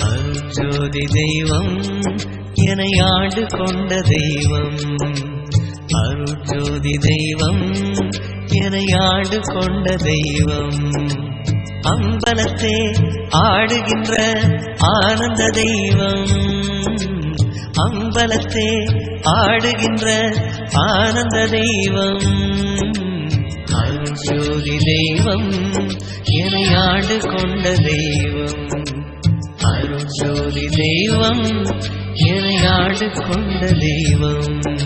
அருஞ்சோதி தெய்வம் என ஆண்டு கொண்ட தெய்வம். அருஞ்சோதி தெய்வம் என ஆண்டு கொண்ட தெய்வம். அம்பலத்தே ஆடுகின்ற ஆனந்த தெய்வம். அம்பலத்தே ஆடுகின்ற ஆனந்த தெய்வம். அருஞ்சோதி தெய்வம் என ஆண்டு கொண்ட தெய்வம். அருஜோதி தெய்வம் என்னை ஆண்டு கொண்ட தெய்வம்.